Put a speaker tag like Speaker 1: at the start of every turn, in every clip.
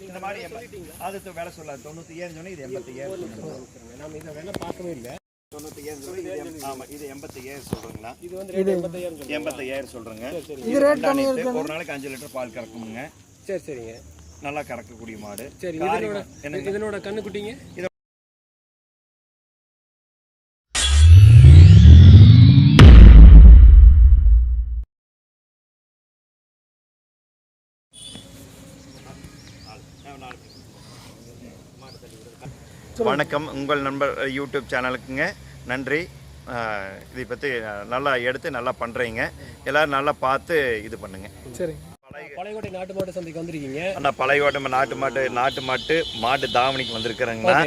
Speaker 1: இந்த மாதிரி அது விலை சொல்லாது. தொண்ணூத்தி ஏழு சொன்னா இது எண்பத்தி ஏழு
Speaker 2: நம்ம இதை வேணா பார்க்கவே இல்லை.
Speaker 1: ஏழு இது எண்பத்தி ஏழு
Speaker 2: இது வந்து
Speaker 1: எண்பத்தி ஏழு ஒரு நாளைக்கு அஞ்சு லிட்டர் பால் கறக்குமுங்க.
Speaker 2: சரி சரிங்க.
Speaker 1: நல்லா கறக்கக்கூடிய மாடு.
Speaker 2: சரி இதனோட
Speaker 1: மா- வணக்கம். உங்கள் நண்பர் யூடியூப் சேனலுக்குங்க நன்றி. இதை பற்றி நல்லா எடுத்து நல்லா பண்ணுறீங்க எல்லாரும் நல்லா பார்த்து இது பண்ணுங்க.
Speaker 3: சரி
Speaker 2: பழையகோட்டை நாட்டு மாட்டு சந்தைக்கு வந்திருக்கீங்க.
Speaker 1: அண்ணா பழைய ஓட்டம் நாட்டு மாட்டு நாட்டு மாட்டு மாட்டு தாவணிக்கு வந்திருக்கிறேங்கண்ணா.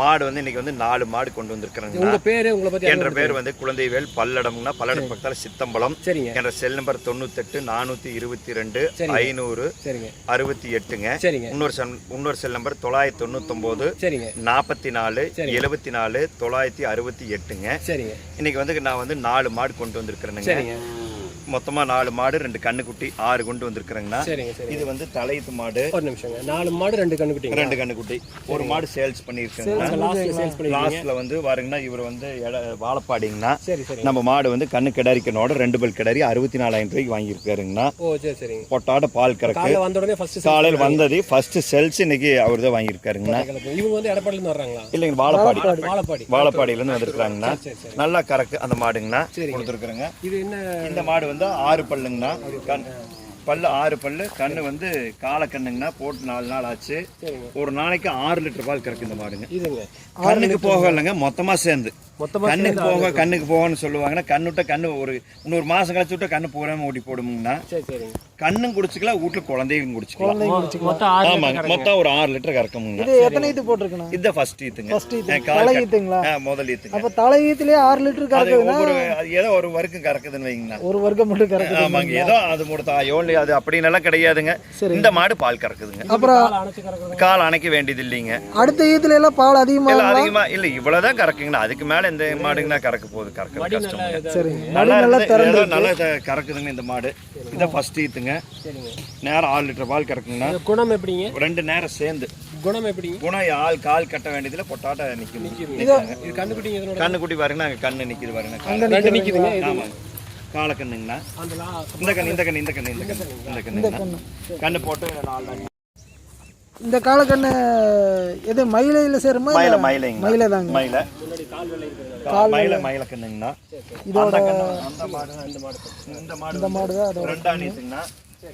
Speaker 1: மாடு வந்து இன்னைக்கு வந்து நாலு மாடு கொண்டு வந்திருக்கிறேங்கண்ணா.
Speaker 2: உங்க பேரு உங்களை பத்தி
Speaker 1: என்ற பேர் வந்து குழந்தைவேல் பல்லடம்னா பல்லடம் பக்கத்தில் சித்தம்பலம்.
Speaker 2: சரிங்க.
Speaker 1: என்ற செல் நம்பர் தொண்ணூத்தெட்டு நானூற்றி இருபத்தி ரெண்டு. ஐநூறு
Speaker 2: சரிங்க.
Speaker 1: அறுபத்தி எட்டுங்க
Speaker 2: சரிங்க.
Speaker 1: இன்னொரு செல் இன்னொரு செல் நம்பர் தொள்ளாயிரத்தி தொண்ணூத்தொம்போது
Speaker 2: சரிங்க.
Speaker 1: நாற்பத்தி நாலு. எழுபத்தி நாலு தொள்ளாயிரத்தி அறுபத்தி எட்டுங்க.
Speaker 2: சரிங்க.
Speaker 1: இன்னைக்கு வந்து நான் வந்து நாலு மாடு கொண்டு வந்திருக்கிறேனுங்க.
Speaker 2: சரிங்க.
Speaker 1: மொத்தமா நாலு மாடு ரெண்டு கண்ணுக்குட்டி ஆறு கொண்டு வந்திருக்கிறேங்கண்ணா.
Speaker 2: சரிங்க
Speaker 1: இது வந்து தலையத்து மாடு.
Speaker 2: ஒரு நிமிஷங்க. நாலு மாடு ரெண்டு கண்ணு குட்டிங்க
Speaker 1: ரெண்டு கண்ணுக்குட்டி ஒரு மாடு சேல்ஸ்
Speaker 2: பண்ணிருக்கீங்க
Speaker 1: லாஸ்ட்ல வந்து பாருங்கன்னா இவர் வந்து எட- வாழப்பாடிங்கண்ணா.
Speaker 2: சரி சரி.
Speaker 1: நம்ம மாடு வந்து கண்ணு கிடாரிக்கனோட ரெண்டு பல் கிடாரி அறுபத்தி நாலாயிரம் ரூபாய்க்கு வாங்கியிருக்காருங்கண்ணா.
Speaker 2: ஓ சரி சரிங்க.
Speaker 1: பொட்டாட பால் கறக்கு.
Speaker 2: வந்த உடனே ஃபர்ஸ்ட்
Speaker 1: காலையில் வந்தது ஃபர்ஸ்ட் செல்ஸ் இன்னைக்கு அவர் தான் வாங்கியிருக்காருங்கண்ணா.
Speaker 2: இவங்க வந்து எடப்பாடில இருந்து வர்றாங்களா?
Speaker 1: இல்லைங்க வாழப்பாடி.
Speaker 2: வாழப்பாடி.
Speaker 1: வாழப்பாடியிலேருந்து வந்திருக்கிறாங்கண்ணா. நல்லா கறக்கு அந்த மாடுங்கண்ணா. கொடுத்துருக்குறேங்க.
Speaker 2: இது என்ன?
Speaker 1: இந்த மாடு வந்து ஆறு பல்லுங்கண்ணா. கண் பல்லு ஆறு பல்லு கண்ணு வந்து காலக்கண்ணுங்கண்ணா. போட்டு நாலு நாள் ஆச்சு. ஒரு நாளைக்கு ஆறு லிட்டர் பால் கறக்கு இந்த மாடுங்க கண்ணுக்கு போக இல்லைங்க மொத்தமா சேர்ந்து.
Speaker 2: மொத்தமா
Speaker 1: கண்ணுக்கு போக கண்ணுக்கு போகன்னு சொல்லுவாங்கன்னா கண்ணு விட்ட கண்ணு ஒரு இன்னொரு மாசம் கழிச்சு விட்டா கண்ணு பூராம ஓட்டி போடுமுங்கண்ணா
Speaker 2: சரி சரிங்க
Speaker 1: கண்ணும் குடிச்சுக்கலாம் வீட்டுல குழந்தையும் குடிச்சுக்கலாம். ஆமாங்க மொத்தம் ஒரு ஆறு லிட்டர் கறக்குமுங்க
Speaker 3: இது எத்தனை ஈத்து போட்டிருக்கணும்
Speaker 1: இது ஃபர்ஸ்ட் ஈத்துங்க.
Speaker 3: ஃபர்ஸ்ட் ஈத்து. தலை ஈத்துங்களா
Speaker 1: முதல் ஈத்துங்க.
Speaker 3: அப்ப தலை ஈத்துலயே ஆறு லிட்டர்
Speaker 1: அது
Speaker 3: கறக்குதுன்னா
Speaker 1: அது ஏதோ ஒரு வரைக்கும் கறக்குதுன்னு வைங்கண்ணா
Speaker 3: ஒரு வர்க்கம் மட்டும் கறக்குது
Speaker 1: ஆமாங்க ஏதோ அது முடித்தா எவ்வளோ அது அப்படின்னு எல்லாம் கிடையாதுங்க.
Speaker 3: சரி.
Speaker 1: இந்த மாடு பால் கறக்குதுங்க.
Speaker 3: அப்புறம்
Speaker 1: கால் அணைக்க வேண்டியது இல்லைங்க
Speaker 3: அடுத்த ஈத்துல எல்லாம் பால் அதிகமா
Speaker 1: இல்ல அதிகமா இல்ல இவ்வளவுதான் கறக்குங்கண்ணா. அதுக்கு மேல இந்த மாடுங்கண்ணா கறக்க போகுது கறக்க கஷ்டம்
Speaker 2: நல்லா இதா
Speaker 3: சரி நல்லா
Speaker 1: கறக்குதுங்க இந்த மாடு. இதான் ஃபர்ஸ்ட் ஈத்துங்க.
Speaker 2: சரிங்க.
Speaker 1: நேரம் ஆறு லிட்டர் பால் கறக்குங்கண்ணா
Speaker 2: இது குணம் எப்படிங்க?
Speaker 1: ரெண்டு நேரம் சேர்ந்து.
Speaker 2: குணம் எப்படிங்க?
Speaker 1: குணம் ஆள் கால் கட்ட வேண்டியதுல பொட்டாட்ட நிக்குது.
Speaker 2: இது இதனோட.
Speaker 1: கண்ணுக்குட்டி பாருங்க அங்க கண்ணு நிக்குது பாருங்க.
Speaker 2: இது
Speaker 1: ஆமாங்க காலக்கண்ணுங்கண்ணா இந்த கண்ணு இந்த கண்ணு இந்த கண்ணு இந்த கண்ணு இந்த கண்ணுங்கண்ணா. கண்ணு. போட்டு நாலு
Speaker 3: இந்த காலக்கண்ணு எது மயிலையில சேருமா
Speaker 1: மயில? மயிலைங்க.
Speaker 3: மயிலை தாங்க.
Speaker 1: மயில.
Speaker 2: முன்னாடி கால்
Speaker 1: மயில மயில. கண்ணுங்கண்ணா.
Speaker 3: இதோட
Speaker 1: அந்த கண்ணு அந்த மாடு இந்த மாடு இந்த மாடு
Speaker 3: இந்த மாடு தான் அதோட
Speaker 1: ரெண்டா நீத்துங்கண்ணா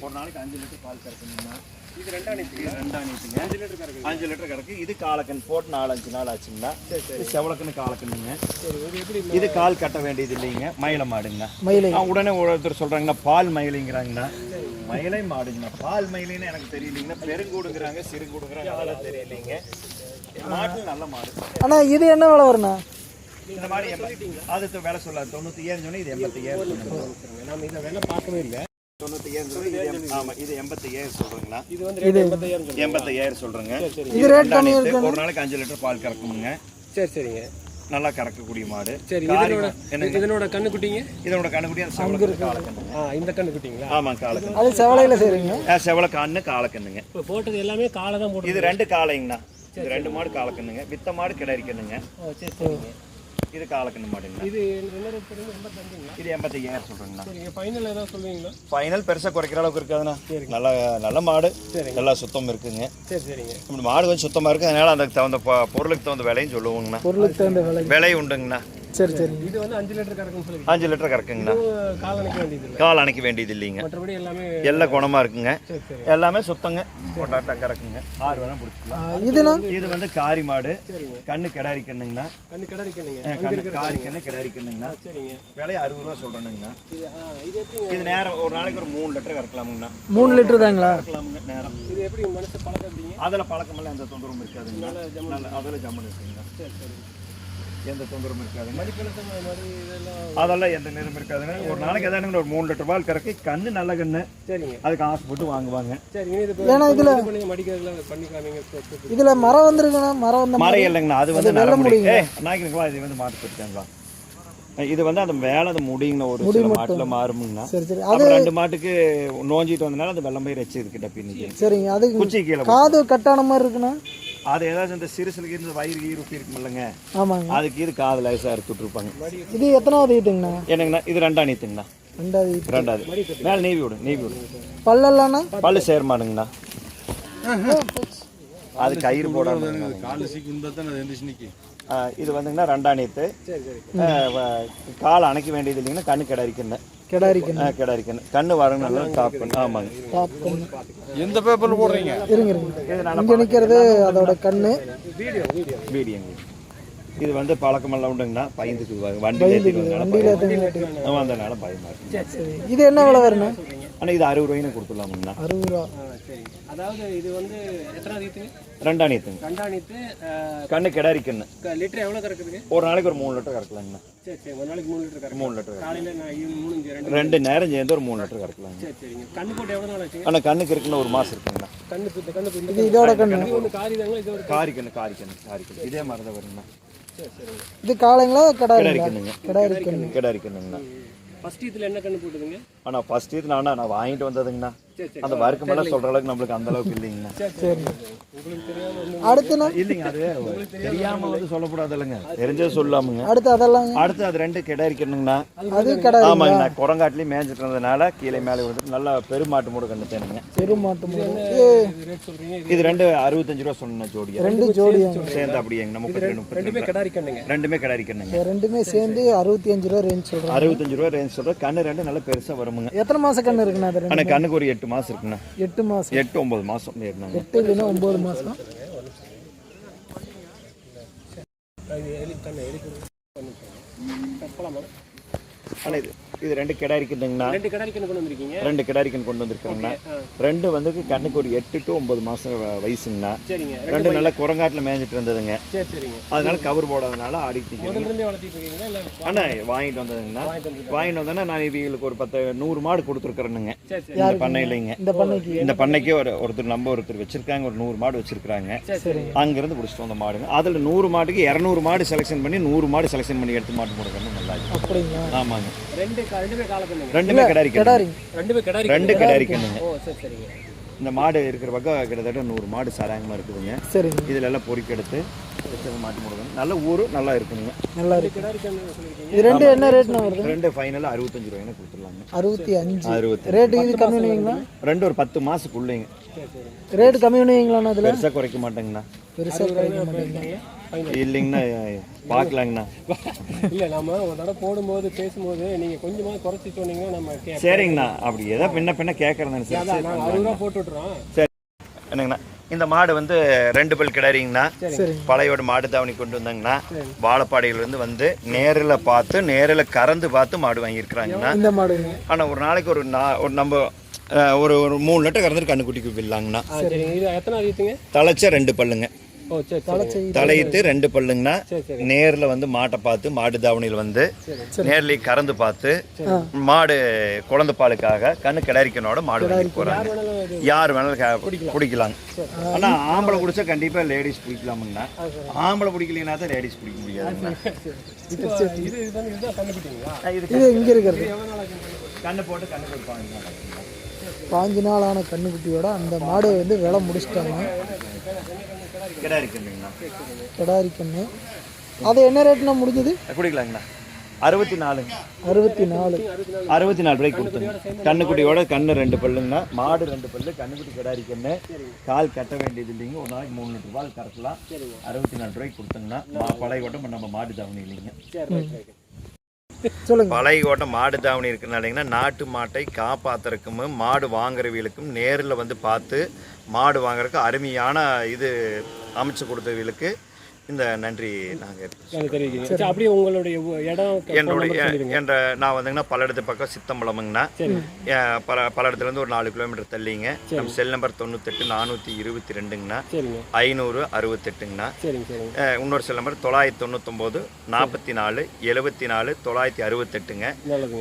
Speaker 1: ஒரு நாளைக்கு அஞ்சு லிட்டர் பால் கறக்குங்கண்ணா.
Speaker 2: இது ரெண்டா
Speaker 1: இது ரெண்டா நீத்துங்க
Speaker 2: அஞ்சு லிட்டர் கறக்குது.
Speaker 1: அஞ்சு லிட்டர் கறக்கு. இது காலக்கண் போட்டு நாலு அஞ்சு நாள் ஆச்சுங்கண்ணா. இது செவலக்கண்ணு காலக்கண்ணுங்க.
Speaker 2: சரி இது
Speaker 1: கால் கட்ட வேண்டியது இல்லைங்க. மயில மாடுங்கண்ணா.
Speaker 3: மயிலை.
Speaker 1: ஆ, உடனே ஒருத்தர் சொல்றாங்கண்ணா பால் மயிலைங்கிறாங்கண்ணா. மயிலை மாடுங்கண்ணா. பால் மயிலைன்னு எனக்கு தெரியலீங்கண்ணா. பெருங்கூடுங்கிறாங்க சிறுங்கூடுங்கிறாங்க. அதெல்லாம் தெரியலீங்க. மாட்டு நல்ல மாடு.
Speaker 3: ஆனா இது என்ன விலை வருண்ணா
Speaker 1: இந்த மாதிரி எண்ப- அது தொ- விலை சொல்லாது. தொண்ணூத்தி ஏழு சொன்னா இது எண்பத்தி ஏழு
Speaker 2: நம்ம இதை வேணா பார்க்கவே இல்லை.
Speaker 1: ஒரு நாளைக்கு அஞ்சு லிட்டர் பால் கறக்குமுங்க.
Speaker 2: சரி சரிங்க.
Speaker 1: நல்லா கறக்கக்கூடிய மாடு.
Speaker 2: சரி இதனோட இதனோட கண்ணு குட்டிங்க
Speaker 1: இதனோட கண்ணுக்குட்டி அந்த செவலக்கண்ணு காலக்கண்ணு.
Speaker 2: ஆ இந்த கண்ணு குட்டிங்களா
Speaker 1: ஆமா காலக்கண்ணு.
Speaker 3: அது செவலையில சேருங்க
Speaker 1: ஆ, செவலக்கண்ணு காலக்கண்ணுங்க.
Speaker 2: இப்போ போட்டது எல்லாமே காலை தான் போட்டு
Speaker 1: இது ரெண்டு காளைங்கண்ணா. இது ரெண்டு மாடு காலக்கண்ணுங்க. வித்த மாடு கிடரிக்கண்ணுங்க
Speaker 2: ஓ சரி சரிங்க.
Speaker 1: இது காலக்கண்ணு மாடுங்கண்ணா
Speaker 2: இது போடுங்க எண்பத்தஞ்சுங்களா?
Speaker 1: இது எண்பத்தி ஐயாயிரம்
Speaker 2: சரிங்க ஃபைனல் ஏதாவது சொல்லுவீங்களா?
Speaker 1: ஃபைனல் பெருசா குறைக்கிற அளவுக்கு இருக்காதுண்ணா. நல்ல நல்ல மாடு. நல்லா சுத்தம் இருக்குங்க.
Speaker 2: சரி சரிங்க.
Speaker 1: இப்படி மாடு கொஞ்சம் சுத்தமா இருக்கு அதனால அதுக்கு தகுந்த பொருளுக்கு தகுந்த விலையும் சொல்லுவோங்கண்ணா.
Speaker 3: பொருளுக்கு தகுந்த விலை.
Speaker 1: விலை உண்டுங்கண்ணா.
Speaker 3: சரி சரி.
Speaker 2: இது வந்து அஞ்சு லிட்டர் சொல்லி
Speaker 1: அஞ்சு லிட்டர் கறக்குங்கண்ணா.
Speaker 2: கால் அணைக்க வேண்டியது இல்லை
Speaker 1: கால் அணைக்க வேண்டியது இல்லைங்க
Speaker 2: மற்றபடி எல்லாமே
Speaker 1: எல்லாம் குணமா இருக்குங்க. எல்லாமே சுத்தங்க. பொட்டாட்டா கறக்குங்க. ஆறு வேணா பிடிச்சிக்கலாம்.
Speaker 3: இதுனா?
Speaker 1: இது வந்து காரி மாடு. கண்ணு கிடாரி கண்ணுங்கண்ணா.
Speaker 2: கண்ணு கடறிக்கணுங்க
Speaker 1: அஹ் கண்ணு காரி கண்ணு கிடாரி கண்ணுங்கண்ணா.
Speaker 2: சரிங்க.
Speaker 1: விலை அறுபது ரூபா சொல்றேனுங்கண்ணா.
Speaker 2: இது
Speaker 1: நேரம் ஒரு நாளைக்கு ஒரு மூணு லிட்டர் கறக்கலாமுங்கண்ணா.
Speaker 3: மூணு லிட்டர் தாங்களா?
Speaker 1: கறக்கலாமுங்க நேரம்.
Speaker 2: இது எப்படி மனசு பழக்கம்
Speaker 1: அதில் பழக்கமெல்லாம் எந்த தொந்தரவும் இருக்காதுங்க அதில் ஜம்மன் இருக்குங்க
Speaker 2: சரி சரி.
Speaker 1: எந்த தொந்தரவும்
Speaker 2: இதெல்லாம்
Speaker 1: அதெல்லாம் எந்த நேரம் இருக்காதுங்க ஒரு நாளைக்கு எதாவது ஒரு மூணு லிட்டர் பால் கறக்கி கண்ணு நல்ல கண்ணு.
Speaker 2: சரிங்க.
Speaker 1: அதுக்கு ஆசை போட்டு வாங்குவாங்க.
Speaker 2: சரிங்க
Speaker 3: ஏன்னா இதுல-
Speaker 2: இது பண்ணி மடிக்கிறதுல பண்ணி காமிங்க
Speaker 3: இதுல மரம் வந்திருக்குண்ணா மரம் வந்த
Speaker 1: மரம் இல்லைங்கண்ணா அது வந்து
Speaker 3: முடியுங்க.
Speaker 1: ஏ நாய்க்குங்களா இது வந்து மாட்டு போட்டுக்காங்களா இது வந்து அந்த மேலே அந்த முடிங்கண்ணா ஒரு சில மாட்டில் மாறுமுங்கண்ணா.
Speaker 3: சரி சரி. அது
Speaker 1: அப்புறம் ரெண்டு மாட்டுக்கு நோஞ்சிட்டு வந்தனால அந்த வெள்ளம் பயிர் வச்சு இருக்கு டப்பி
Speaker 3: சரிங்க அது
Speaker 1: குச்சி கீழே
Speaker 3: காது கட்டான மாதிரி இருக்குண்ணா.
Speaker 1: அது ஏதாச்சும் இந்த சிறுசுலுக்கு இருந்து வயிறு ஈருப்பி இருக்குமில்லங்க
Speaker 3: ஆமாங்க.
Speaker 1: அதுக்கு இது காது லேசாக இருப்பாங்க
Speaker 3: இது எத்தனாவது ஈட்டுங்கண்ணா?
Speaker 1: என்னங்கண்ணா? இது ரெண்டா நீத்துங்கண்ணா
Speaker 3: ரெண்டாவது
Speaker 1: ரெண்டாவது. மேலே நீவி விடு நீவி விடு.
Speaker 3: பல்லெல்லாம்ண்ணா
Speaker 1: பல்லு சேர்மானுங்கண்ணா. அது கயிறு ஆ, இது வந்துங்கன்னா ரெண்டாம் நீத்து கால் அணைக்க வேண்டியது இல்லைங்கன்னா கண்ணு கிடாரிக்கணும்
Speaker 3: கிடாரிக்கண்ணு.
Speaker 1: கிடாரிக்கணும் கண்ணு வரணும் நல்லா டாப் பண்ணு. ஆமாங்க.
Speaker 3: டாப் கண்ணு
Speaker 4: எந்த பேப்பர்ல போடுறீங்க?
Speaker 3: இருங்க இருங்க. இங்கே நிற்கிறது அதோட கண்ணு.
Speaker 1: வீடியோங்க இது வந்து பழக்கமெல்லாம் உண்டுங்கண்ணா. பயந்துக்கு வண்டி ஏற்றிட்டு
Speaker 3: வண்டியில் எத்தனை
Speaker 1: வந்தனால பயமா இருக்கு.
Speaker 3: சரி இது என்ன விலை
Speaker 1: ஆனால் இது அறுபது ரூபாய்னு கொடுத்துடலாமுங்கண்ணா
Speaker 3: அறுபது ரூபா.
Speaker 2: சரி. அதாவது இது வந்து எத்தனாவது ஈத்துங்க
Speaker 1: ரெண்டாம் நீத்துங்க
Speaker 2: ரெண்டாணித்து
Speaker 1: கண்ணு கிடாரிக்கண்ணு
Speaker 2: லிட்டர் எவ்வளோ கறக்குதுங்க?
Speaker 1: ஒரு நாளைக்கு ஒரு மூணு லிட்டர் கறக்கலாங்கண்ணா
Speaker 2: சரி சரி. ஒரு நாளைக்கு மூணு லிட்டர்
Speaker 1: மூணு லிட்டர்
Speaker 2: காலையில் மூணு ரெண்டு
Speaker 1: ரெண்டு நேரம் சேர்ந்து ஒரு மூணு லிட்டர் கறக்கலாங்க
Speaker 2: சரி சரிங்க கண்ணு போட்டு எவ்வளோ நாள் ஆச்சுங்க?
Speaker 1: ஆனால் கண்ணுக்கு இருக்குன்னு ஒரு மாதம் இருக்குங்கண்ணா
Speaker 2: கண்ணு கண்ணு
Speaker 3: இது இதோட கண்ணு
Speaker 2: ஒன்று காரி தாங்களா? இது ஒரு
Speaker 1: காரிக்கண்ணு காரிக்கண்ணு காரிக்கண்ணு இதே மாதிரி தான் வருங்கண்ணா
Speaker 3: இது காளைங்களா கிடாரிங்களா
Speaker 1: கிடாரிக்கண்ணுங்க
Speaker 3: கிடாரிக்கண்ணு
Speaker 1: கிடாரிக்கண்ணுங்கண்ணா
Speaker 2: ஃபர்ஸ்ட் இதில் என்ன கண்ணு போட்டுதுங்க?
Speaker 1: ஆனால் ஃபர்ஸ்ட் இது நான் நான் வாங்கிட்டு வந்ததுங்கண்ணா. அந்த வறுக்கமெல்லாம் சொல்கிற அளவுக்கு நம்மளுக்கு அந்த அளவுக்கு இல்லைங்கண்ணா.
Speaker 3: சரி அடுத்துண்ணா
Speaker 1: இல்லைங்க அது தெரியாம வந்து சொல்லக்கூடாது இல்லைங்க தெரிஞ்சது சொல்லாமுங்க.
Speaker 3: அடுத்து அதெல்லாங்க
Speaker 1: அடுத்து அது ரெண்டு கிடாரிக்கணுங்கண்ணா
Speaker 3: அது கிடாரி
Speaker 1: ஆமாங்கண்ணா. குரங்காட்டிலையும் மேய்ஞ்சிட்டு இருந்ததுனால கீழே மேலே விழுந்துட்டு நல்லா பெருமாட்டு மூடு கண்ணு தேனுங்க
Speaker 3: பெருமாட்டு மாடு. இது?
Speaker 2: ரேட் சொல்கிறீங்க
Speaker 1: இது ரெண்டு அறுபத்தஞ்சு ரூபா சொன்னேன் ஜோடியா.
Speaker 3: ரெண்டு ஜோடியாங்க
Speaker 1: சேர்ந்து அப்படியே முப்பத்தி ரெண்டு முப்பத்தி
Speaker 2: ரெண்டுமே கடாரி கண்ணுங்க
Speaker 1: ரெண்டுமே கிடாரிக்கணுங்க
Speaker 3: இது ரெண்டுமே சேர்ந்து அறுபத்தி அஞ்சு ரூபா ரேஞ்ச் சொல்கிறேன்
Speaker 1: அறுபத்தஞ்சு ரூபா ரேஞ்ச் சொல்கிறேன் கண்ணு ரெண்டு நல்லா பெருசாக வருமுங்க.
Speaker 3: எத்தனை மாச கண்ணு இருக்குண்ணா
Speaker 1: கண்ணுக்கு ஒரு எட்டு மாதம் இருக்குண்ணா.
Speaker 3: எட்டு மாசம்.
Speaker 1: எட்டு ஒன்பது மாதம் இருந்தாங்க
Speaker 3: எட்டு இல்லைன்னா ஒம்பது
Speaker 2: கண்ணு எலி கப்பலாமா
Speaker 1: ஆனால் இது இது ரெண்டு கிடாரிக்குதுங்கண்ணா
Speaker 2: ரெண்டு கடாரி கொண்டு வந்திருக்கீங்க?
Speaker 1: ரெண்டு கிடாரிக்கன் கொண்டு வந்திருக்கிறேங்கண்ணா. ரெண்டு வந்து கண்ணுக்கு ஒரு எட்டு டு ஒன்பது மாதம் வயசுங்கண்ணா.
Speaker 2: சரிங்க.
Speaker 1: ரெண்டு நல்லா குரங்காட்டில் மேய்ஞ்சிட்டு இருந்ததுங்க.
Speaker 2: சரி சரிங்க.
Speaker 1: அதனால கவர் போடாதனால ஆடிட்டு
Speaker 2: முதல்ல இருந்தே வளர்த்திட்டு இருக்கீங்களா இல்லை
Speaker 1: அண்ணா வாங்கிட்டு வந்ததுங்கண்ணா. வாங்கிட்டு வந்தேன்னா நான் இவங்களுக்கு ஒரு பத்து நூறு மாடு கொடுத்துருக்குறேனுங்க. இந்த பண்ணையிலைங்க
Speaker 3: இந்த பண்ணைக்கு
Speaker 1: இந்த பண்ணைக்கே ஒரு ஒருத்தர் நம்ம ஒருத்தர் வச்சிருக்காங்க ஒரு நூறு மாடு வச்சிருக்காங்க
Speaker 3: சரிங்க.
Speaker 1: அங்கிருந்து பிடிச்சிட்டு வந்த மாடுங்க. அதில் நூறு மாட்டுக்கு இரநூறு மாடு செலெக்ஷன் பண்ணி நூறு மாடு செலெக்ஷன் பண்ணி எடுத்து மாட்டு போடுறது நல்லா இருக்கு.
Speaker 3: அப்படிங்களா?
Speaker 1: ஆமாங்க
Speaker 2: ரெண்டு ரெண்டுமே காலை கண்ணுங்க
Speaker 1: ரெண்டுமே கிடாரி கண்ணு.
Speaker 3: கிடாரிங்க
Speaker 2: ரெண்டுமே கடாரி
Speaker 1: ரெண்டு கிடாரி கண்ணுங்க
Speaker 2: ஓ சரி சரிங்க
Speaker 1: இந்த மாடு இருக்கிற பக்கம் கிட்டத்தட்ட நூறு மாடு சாராயமாக இருக்குதுங்க.
Speaker 3: சரிங்க.
Speaker 1: இதில் எல்லாம் பொறுக்கி எடுத்து வச்சது மாட்டு நல்ல ஊர் நல்லா இருக்குங்க.
Speaker 3: நல்லா இருக்கு. இது ரெண்டு என்ன ரேட்னா வருது?
Speaker 1: ரெண்டு ஃபைனலாக அறுபத்தஞ்சு ரூபாய்னு கொடுத்துடலாங்க.
Speaker 3: அறுபத்தி அஞ்சு.
Speaker 1: அறுபத்தி
Speaker 3: ரேட்டு இது கம்மி பண்ணுவீங்களா?
Speaker 1: ரெண்டு ஒரு பத்து மாதத்துக்குள்ளேங்க
Speaker 2: சரி சரி.
Speaker 3: ரேட்டு கம்மி பண்ணுவீங்களாண்ணா அதில்
Speaker 1: பெருசாக குறைக்க மாட்டேங்கண்ணா.
Speaker 3: பெருசாக குறைக்க மாட்டேங்க
Speaker 1: இல்லைங்கண்ணா பார்க்கலாங்கண்ணா.
Speaker 2: இல்லை நாம ஒரு தடவை போடும்போது பேசும்போது நீங்க கொஞ்சமா குறைச்சி சொன்னீங்கன்னா நம்ம
Speaker 1: சரிங்கண்ணா. அப்படி ஏதோ பின்ன பின்ன கேட்குறேன் சார்
Speaker 2: நாங்கள் அறுபது ரூபா விட்றோம்
Speaker 1: என்னங்கண்ணா இந்த மாடு வந்து ரெண்டு பல் கிடாரிங்கண்ணா.
Speaker 3: சரிங்க
Speaker 1: பழையோட மாடு தாவணி கொண்டு வந்தாங்கண்ணா. வாழைப்பாடியிலேருந்து வந்து நேரில் பார்த்து நேரில் கறந்து பார்த்து மாடு வாங்கியிருக்கிறாங்கண்ணா.
Speaker 3: இந்த மாடுங்க?
Speaker 1: ஆனால் ஒரு நாளைக்கு ஒரு நா ஒரு நம்ம ஒரு ஒரு மூணு லிட்டர் கறந்துட்டு கண்ணுக்குட்டிக்கு
Speaker 2: ஆகிட்டுங்க
Speaker 1: தலைச்ச ரெண்டு பல்லுங்க. தலையிட்டு ரெண்டு
Speaker 2: சரி
Speaker 1: நேரில் வந்து மாட்டை பார்த்து மாடு தாவணியில் வந்து நேர்லயே கறந்து பார்த்து மாடு குழந்தை பாலுக்காக கண்ணு கிடாரிக்கனோட மாடு வாங்கி போகிறாங்க யார் வேணாலும் க- குடிக்கலாங்க. ஆனால் ஆம்பளை குடிச்சா கண்டிப்பாக லேடிஸ் குடிக்கலாமுங்கண்ணா. ஆம்பளை குடிக்கலைன்னா தான் லேடிஸ்
Speaker 2: இது
Speaker 1: இது
Speaker 3: இங்கே இருக்கிறது.
Speaker 1: கண்ணு போட்டு கண்ணு கொடுப்பாங்க
Speaker 3: பாஞ்சு நாள் ஆன கண்ணுக்குட்டியோட அந்த மாடு வந்து விலை முடிச்சிட்டாங்க. கிடாரி கண்ணு அது என்ன ரேட்னா முடிஞ்சது?
Speaker 1: குடிக்கலாங்கண்ணா. அறுபத்தி நாலுங்க
Speaker 3: அறுபத்தி நாலு
Speaker 1: அறுபத்தி நாலு ரூபாய்க்கு கொடுத்துங்க கண்ணுக்குட்டியோட கண்ணு ரெண்டு பல்லுங்கண்ணா. மாடு ரெண்டு பல்லு கண்ணுக்குட்டி கிடாரி கண்ணு கால் கட்ட வேண்டியது இல்லைங்க. ஒரு நாளைக்கு மூணு லிட்டர் பால் கறக்கலாம். அறுபத்தி நாலு ரூபாய்க்கு கொடுத்தோங்கன்னா மா பழைய ஓட்டம் நம்ம மாடு தாவணி இல்லைங்க.
Speaker 3: சொல்லுங்க.
Speaker 1: பழைய ஓட்டம் மாடு தாவணி இருக்கிறனாலங்கன்னா நாட்டு மாட்டை காப்பாத்துறதுக்கும் மாடு வாங்குறவங்களுக்கும் நேரில் வந்து பார்த்து மாடு வாங்குறதுக்கு அருமையான இது அமைச்சு கொடுத்தவங்களுக்கு இந்த நன்றி நாங்கள்
Speaker 2: அப்படியே உங்களுடைய இடம்
Speaker 1: என்னுடைய என்ற நான் வந்துங்கன்னா பல்லடத்து பக்கம் சித்தம்பலமுங்கண்ணா பல பல்லடத்துலேருந்து ஒரு நாலு கிலோமீட்டர் தள்ளிங்க. நம்ம செல் நம்பர் தொண்ணூத்தெட்டு நானூற்றி இருபத்தி ரெண்டுங்கண்ணா ஐநூறு அறுபத்தெட்டுங்கண்ணா இன்னொரு செல் நம்பர் தொள்ளாயிரத்தி தொண்ணூத்தொம்போது நாற்பத்தி நாலு எழுபத்தி நாலு தொள்ளாயிரத்தி அறுபத்தெட்டுங்க.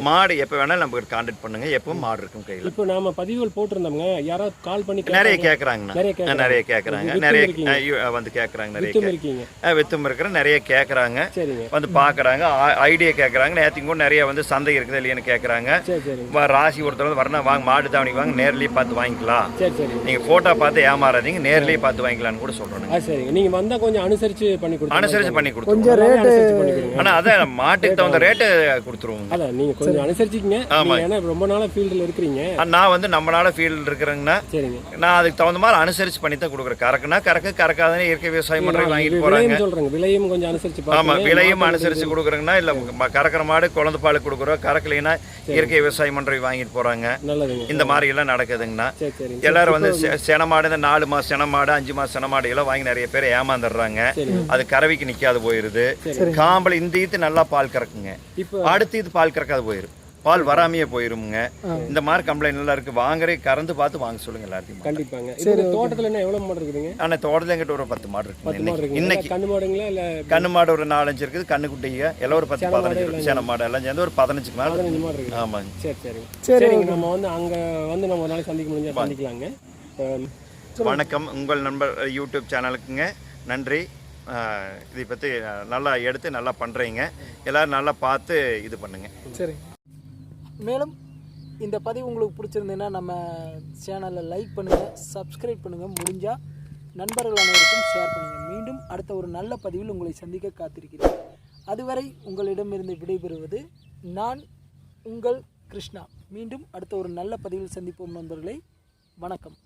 Speaker 1: மாடு எப்போ வேணாலும் நமக்கு கான்டாக்ட் பண்ணுங்க. எப்பவும் மாடு இருக்கும் கையில்.
Speaker 2: இப்போ நாம பதிவுகள் போட்டிருந்தோம்ங்க. யாராவது கால் பண்ணி
Speaker 1: நிறைய. கேட்குறாங்கண்ணா
Speaker 2: நிறைய கேட்கறாங்க.
Speaker 1: நிறைய வந்து கேட்குறாங்க நிறைய
Speaker 2: வித்தும்
Speaker 1: இருக்கிற நிறைய கேட்குறாங்க
Speaker 2: சரிங்க.
Speaker 1: வந்து பார்க்குறாங்க ஐடியா கேட்குறாங்க நேற்றுக்கு கூட நிறைய வந்து சந்தை இருக்குது இல்லையான்னு கேட்குறாங்க ராசி ஒருத்தர் வந்து வரணும் வாங்க மாடு தாவணிக்கு வாங்க நேர்லேயே பார்த்து வாங்கிக்கலாம். நீங்கள் ஃபோட்டோ பார்த்து ஏமாறாதீங்க நேர்லேயே பார்த்து வாங்கிக்கலாம்னு கூட சொல்கிறோம்
Speaker 2: ஆ சரிங்க. நீங்கள் வந்தால் கொஞ்சம் அனுசரித்து பண்ணி கொடுத்து
Speaker 1: அனுசரித்து பண்ணி கொடுத்துருவோம்.
Speaker 2: கொடுங்க.
Speaker 1: ஆனால் அதான் மாட்டுக்கு தகுந்த ரேட்டு கொடுத்துருவோங்க.
Speaker 2: அதான் நீங்கள் கொஞ்சம் அனுசரிச்சிக்கங்க.
Speaker 1: ஆமா.
Speaker 2: நீங்க ஏன்னா ரொம்ப நாளாக ஃபீல்டில் இருக்கிறீங்க.
Speaker 1: நான் வந்து நம்மளால ஃபீல்டு இருக்கிறேங்கன்னா
Speaker 2: சரிங்க.
Speaker 1: நான் அதுக்கு தகுந்த மாதிரி அனுசரித்து பண்ணி தான் கொடுக்குறேன். கறக்குனா கறக்கு கறக்காதே இயற்கை விவசாயம் பண்ணுறவங்க வாங்கிட்டு போகிறாங்க
Speaker 2: விலையும் கொஞ்சம்
Speaker 1: ஆமாம்
Speaker 2: பார்த்துங்க.
Speaker 1: விலையும் அனுசரித்து கொடுக்குறேங்கன்னா இல்லை கறக்கிற மாடு குழந்தை பால் கொடுக்குறோம் கறக்கலைன்னா இயற்கை விவசாயம் பண்ணுறவங்க வாங்கிட்டு
Speaker 2: நல்லதுங்க.
Speaker 1: இந்த மாதிரி எல்லாம் நடக்குதுங்கண்ணா எல்லாரும் வந்து சென மாடு இந்த நாலு மாசம் சென மாடு அஞ்சு மாசம் சென மாடு எல்லாம் வாங்கி நிறைய பேர் ஏமாந்துடுறாங்க. அது கறவைக்கு நிக்காது போயிருது. காம்பல் இந்த ஈத்து நல்லா பால் கறக்குங்க. அடுத்து இது பால் கறக்காது போயிரும் பால் வராமையே போயிருமுங்க. இந்த மாதிரி கம்ப்ளைண்ட் எல்லாம் இருக்கு. வாங்குறே கறந்து பார்த்து வாங்க சொல்லுங்க எல்லாத்தையும்
Speaker 2: கண்டிப்பாங்க. இது தோட்டத்தில் என்ன எவ்வளோ மாடு இருக்குதுங்க?
Speaker 1: ஆனா தோட்டத்துல எங்கிட்ட ஒரு பத்து மாடு இருக்கு
Speaker 2: மாடு
Speaker 1: இன்னைக்கு
Speaker 2: கண்ணு மாடுங்களா இல்லை
Speaker 1: கண்ணு மாடு ஒரு நாலஞ்சு இருக்குது. கண்ணு குட்டிங்க. எல்லாம் ஒரு பத்து பதினஞ்சு இருக்கு சேன மாடு எல்லாம் சேர்ந்து ஒரு இருக்கு.
Speaker 2: பதினஞ்சு மாடு இருக்குது
Speaker 1: ஆமாங்க.
Speaker 2: சரி சரிங்க
Speaker 3: சரி,
Speaker 2: சரிங்க நம்ம வந்து அங்கே வந்து நம்ம ஒரு நாளைக்கு சந்திக்க முடிஞ்சா சந்திக்கலாங்க.
Speaker 1: வணக்கம். உங்கள் நண்பர் யூடியூப் சேனலுக்குங்க. நன்றி. இதை பற்றி நல்லா எடுத்து நல்லா பண்ணுறீங்க எல்லோரும் நல்லா பார்த்து இது பண்ணுங்க.
Speaker 3: சரி. மேலும் இந்த பதிவு உங்களுக்கு பிடிச்சிருந்ததுன்னா நம்ம சேனலை லைக் பண்ணுங்கள் சப்ஸ்கிரைப் பண்ணுங்கள் முடிஞ்சால் நண்பர்கள் அனைவருக்கும் ஷேர் பண்ணுங்கள் மீண்டும் அடுத்த ஒரு நல்ல பதிவில் உங்களை சந்திக்க காத்திருக்கிறேன். அதுவரை உங்களிடமிருந்து விடைபெறுவது நான் உங்கள் கிருஷ்ணா. மீண்டும் அடுத்த ஒரு நல்ல பதிவில் சந்திப்போம் நண்பர்களை. வணக்கம்.